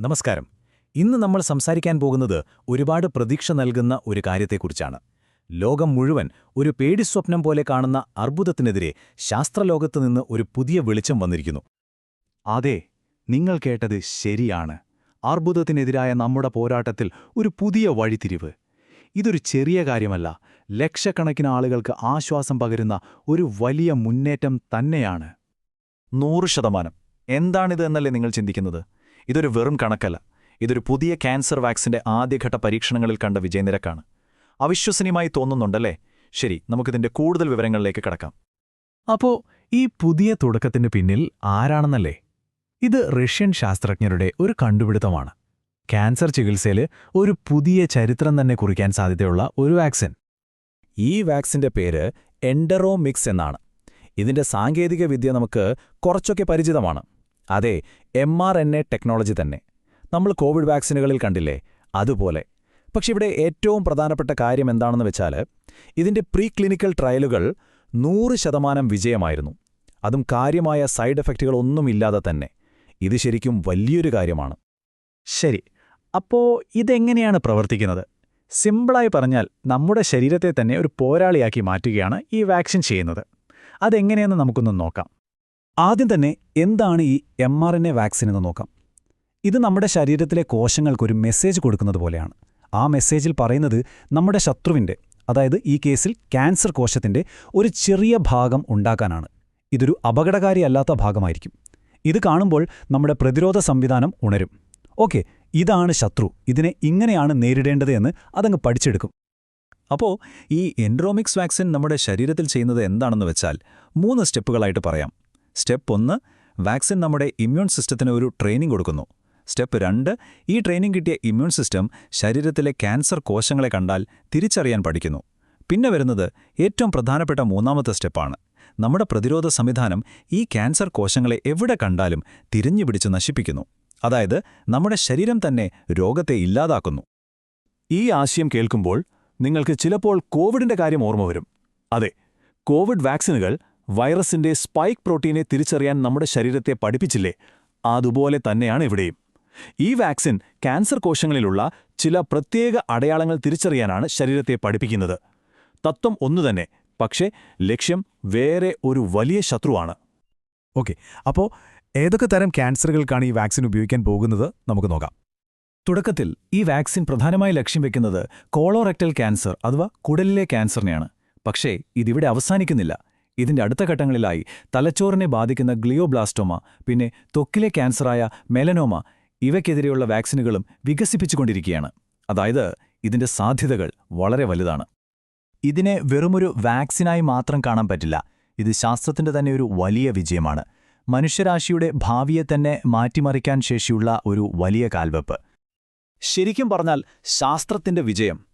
നമസ്കാരം. ഇന്ന് നമ്മൾ സംസാരിക്കാൻ പോകുന്നത് ഒരുപാട് പ്രതീക്ഷ നൽകുന്ന ഒരു കാര്യത്തെക്കുറിച്ചാണ്. ലോകം മുഴുവൻ ഒരു പേടിസ്വപ്നം പോലെ കാണുന്ന അർബുദത്തിനെതിരെ ശാസ്ത്രലോകത്ത് നിന്ന് ഒരു പുതിയ വെളിച്ചം വന്നിരിക്കുന്നു. അതെ നിങ്ങൾ കേട്ടത് ശരിയാണ്. അർബുദത്തിനെതിരായ നമ്മുടെ പോരാട്ടത്തിൽ ഒരു പുതിയ വഴിത്തിരിവ്. ഇതൊരു ചെറിയ കാര്യമല്ല ലക്ഷക്കണക്കിന് ആളുകൾക്ക് ആശ്വാസം പകരുന്ന ഒരു വലിയ മുന്നേറ്റം തന്നെയാണ്. നൂറ് ശതമാനം. എന്താണിത് എന്നല്ലേ നിങ്ങൾ ചിന്തിക്കുന്നത്? ഇതൊരു വെറും കണക്കല്ല. ഇതൊരു പുതിയ ക്യാൻസർ വാക്സിന്റെ ആദ്യഘട്ട പരീക്ഷണങ്ങളിൽ കണ്ട വിജയനിരക്കാണ്. അവിശ്വസനീയമായി തോന്നുന്നുണ്ടല്ലേ? ശരി നമുക്കിതിന്റെ കൂടുതൽ വിവരങ്ങളിലേക്ക് കടക്കാം. അപ്പോൾ ഈ പുതിയ തുടക്കത്തിന് പിന്നിൽ ആരാണെന്നല്ലേ? ഇത് റഷ്യൻ ശാസ്ത്രജ്ഞരുടെ ഒരു കണ്ടുപിടുത്തമാണ്. ക്യാൻസർ ചികിത്സയിൽ ഒരു പുതിയ ചരിത്രം തന്നെ കുറിക്കാൻ സാധ്യതയുള്ള ഒരു വാക്സിൻ. ഈ വാക്സിന്റെ പേര് എൻഡറോമിക്സ് എന്നാണ്. ഇതിന്റെ സാങ്കേതിക വിദ്യ നമുക്ക് കുറച്ചൊക്കെ പരിചിതമാണ്. അതെ M R N A technology തന്നെ. നമ്മൾ കോവിഡ് വാക്സിനുകളിൽ കണ്ടില്ലേ? അതുപോലെ. പക്ഷെ ഇവിടെ ഏറ്റവും പ്രധാനപ്പെട്ട കാര്യം എന്താണെന്ന് വെച്ചാൽ ഇതിന്റെ പ്രീ ക്ലിനിക്കൽ ട്രയലുകൾ നൂറ് ശതമാനം വിജയമായിരുന്നു. അതും കാര്യമായ സൈഡ് എഫക്റ്റുകളൊന്നുമില്ലാതെ തന്നെ. ഇത് ശരിക്കും വലിയൊരു കാര്യമാണ്. ശരി. അപ്പോ ഇതെങ്ങനെയാണ് പ്രവർത്തിക്കുന്നത്? സിമ്പിളായി പറഞ്ഞാൽ നമ്മുടെ ശരീരത്തെ തന്നെ ഒരു പോരാളിയാക്കി മാറ്റുകയാണ് ഈ വാക്സിൻ ചെയ്യുന്നത്. അതെങ്ങനെയെന്ന് നമുക്കൊന്ന് നോക്കാം. ആദ്യം തന്നെ എന്താണ് ഈ M R N A vaccine എന്ന് നോക്കാം. ഇത് നമ്മുടെ ശരീരത്തിലെ കോശങ്ങൾക്കൊരു മെസ്സേജ് കൊടുക്കുന്നത് പോലെയാണ്. ആ മെസ്സേജിൽ പറയുന്നത് നമ്മുടെ ശത്രുവിന്റെ അതായത് ഈ കേസിൽ ക്യാൻസർ കോശത്തിന്റെ ഒരു ചെറിയ ഭാഗം ഉണ്ടാക്കാനാണ്. ഇതൊരു അപകടകാരിയല്ലാത്ത ഭാഗമായിരിക്കും. ഇത് കാണുമ്പോൾ നമ്മുടെ പ്രതിരോധ സംവിധാനം ഉണരും. ഓക്കെ ഇതാണ് ശത്രു. ഇതിനെ ഇങ്ങനെയാണ് നേരിടേണ്ടത് എന്ന് അതങ്ങ് പഠിച്ചെടുക്കും. അപ്പോൾ ഈ എൻഡ്രോമിക്സ് വാക്സിൻ നമ്മുടെ ശരീരത്തിൽ ചെയ്യുന്നത് എന്താണെന്ന് വെച്ചാൽ മൂന്ന് സ്റ്റെപ്പുകളായിട്ട് പറയാം. സ്റ്റെപ്പ് ഒന്ന് വാക്സിൻ നമ്മുടെ ഇമ്മ്യൂൺ സിസ്റ്റത്തിന് ഒരു ട്രെയിനിങ് കൊടുക്കുന്നു. സ്റ്റെപ്പ് രണ്ട് ഈ ട്രെയിനിങ് കിട്ടിയ ഇമ്മ്യൂൺ സിസ്റ്റം ശരീരത്തിലെ ക്യാൻസർ കോശങ്ങളെ കണ്ടാൽ തിരിച്ചറിയാൻ പഠിക്കുന്നു. പിന്നെ വരുന്നത് ഏറ്റവും പ്രധാനപ്പെട്ട മൂന്നാമത്തെ സ്റ്റെപ്പാണ് നമ്മുടെ പ്രതിരോധ സംവിധാനം ഈ ക്യാൻസർ കോശങ്ങളെ എവിടെ കണ്ടാലും തിരിഞ്ഞുപിടിച്ച് നശിപ്പിക്കുന്നു. അതായത് നമ്മുടെ ശരീരം തന്നെ രോഗത്തെ ഇല്ലാതാക്കുന്നു. ഈ ആശയം കേൾക്കുമ്പോൾ നിങ്ങൾക്ക് ചിലപ്പോൾ കോവിഡിന്റെ കാര്യം ഓർമ്മ വരും. അതെ കോവിഡ് വാക്സിനുകൾ വൈറസിന്റെ സ്പൈക്ക് പ്രോട്ടീനെ തിരിച്ചറിയാൻ നമ്മുടെ ശരീരത്തെ പഠിപ്പിച്ചില്ലേ? അതുപോലെ തന്നെയാണ് ഇവിടെയും. ഈ വാക്സിൻ ക്യാൻസർ കോശങ്ങളിലുള്ള ചില പ്രത്യേക അടയാളങ്ങൾ തിരിച്ചറിയാനാണ് ശരീരത്തെ പഠിപ്പിക്കുന്നത്. തത്വം ഒന്നുതന്നെ പക്ഷേ ലക്ഷ്യം വേറെ ഒരു വലിയ ശത്രുവാണ്. ഓക്കെ അപ്പോൾ ഏതൊക്കെ തരം ക്യാൻസറുകൾക്കാണ് ഈ വാക്സിൻ ഉപയോഗിക്കാൻ പോകുന്നത് നമുക്ക് നോക്കാം. തുടക്കത്തിൽ ഈ വാക്സിൻ പ്രധാനമായി ലക്ഷ്യം വെക്കുന്നത് കോളോറെക്ടൽ ക്യാൻസർ അഥവാ കുടലിലെ ക്യാൻസറിനെയാണ്. പക്ഷേ ഇതിവിടെ അവസാനിക്കുന്നില്ല. ഇതിന്റെ അടുത്ത ഘട്ടങ്ങളിലായി തലച്ചോറിനെ ബാധിക്കുന്ന ഗ്ലിയോബ്ലാസ്റ്റോമ പിന്നെ തൊക്കിലെ ക്യാൻസറായ മെലനോമ ഇവയ്ക്കെതിരെയുള്ള വാക്സിനുകളും വികസിപ്പിച്ചുകൊണ്ടിരിക്കുകയാണ്. അതായത് ഇതിന്റെ സാധ്യതകൾ വളരെ വലുതാണ്. ഇതിനെ വെറുമൊരു വാക്സിനായി മാത്രം കാണാൻ പറ്റില്ല. ഇത് ശാസ്ത്രത്തിന്റെ തന്നെ ഒരു വലിയ വിജയമാണ്. മനുഷ്യരാശിയുടെ ഭാവിയെ തന്നെ മാറ്റിമറിക്കാൻ ശേഷിയുള്ള ഒരു വലിയ കാൽവെപ്പ്. ശരിക്കും പറഞ്ഞാൽ ശാസ്ത്രത്തിന്റെ വിജയം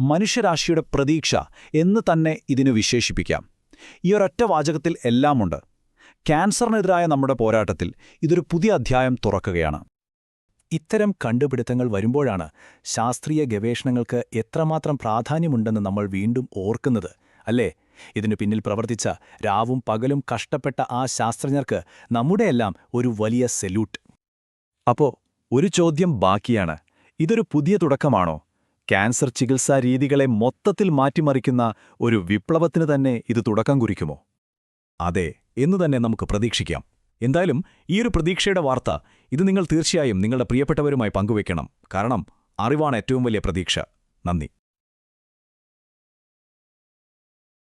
മനുഷ്യരാശിയുടെ പ്രതീക്ഷ എന്ന് തന്നെ ഇതിനു വിശേഷിപ്പിക്കാം. ഈ ഒരൊറ്റ വാചകത്തിൽ എല്ലാമുണ്ട്. ക്യാൻസറിനെതിരായ നമ്മുടെ പോരാട്ടത്തിൽ ഇതൊരു പുതിയ അധ്യായം തുറക്കുകയാണ്. ഇത്തരം കണ്ടുപിടുത്തങ്ങൾ വരുമ്പോഴാണ് ശാസ്ത്രീയ ഗവേഷണങ്ങൾക്ക് എത്രമാത്രം പ്രാധാന്യമുണ്ടെന്ന് നമ്മൾ വീണ്ടും ഓർക്കുന്നത് അല്ലേ? ഇതിനു പിന്നിൽ പ്രവർത്തിച്ച രാവും പകലും കഷ്ടപ്പെട്ട ആ ശാസ്ത്രജ്ഞർക്ക് നമ്മുടെയെല്ലാം ഒരു വലിയ സെല്യൂട്ട്. അപ്പോ ഒരു ചോദ്യം ബാക്കിയാണ്. ഇതൊരു പുതിയ തുടക്കമാണോ? ക്യാൻസർ ചികിത്സാ രീതികളെ മൊത്തത്തിൽ മാറ്റിമറിക്കുന്ന ഒരു വിപ്ലവത്തിന് തന്നെ ഇത് തുടക്കം കുറിക്കുമോ? അതെ എന്നു തന്നെ നമുക്ക് പ്രതീക്ഷിക്കാം. എന്തായാലും ഈ ഒരു പ്രതീക്ഷയുടെ വാർത്ത ഇത് നിങ്ങൾ തീർച്ചയായും നിങ്ങളുടെ പ്രിയപ്പെട്ടവരുമായി പങ്കുവയ്ക്കണം. കാരണം അറിവാണ് ഏറ്റവും വലിയ പ്രതീക്ഷ. നന്ദി.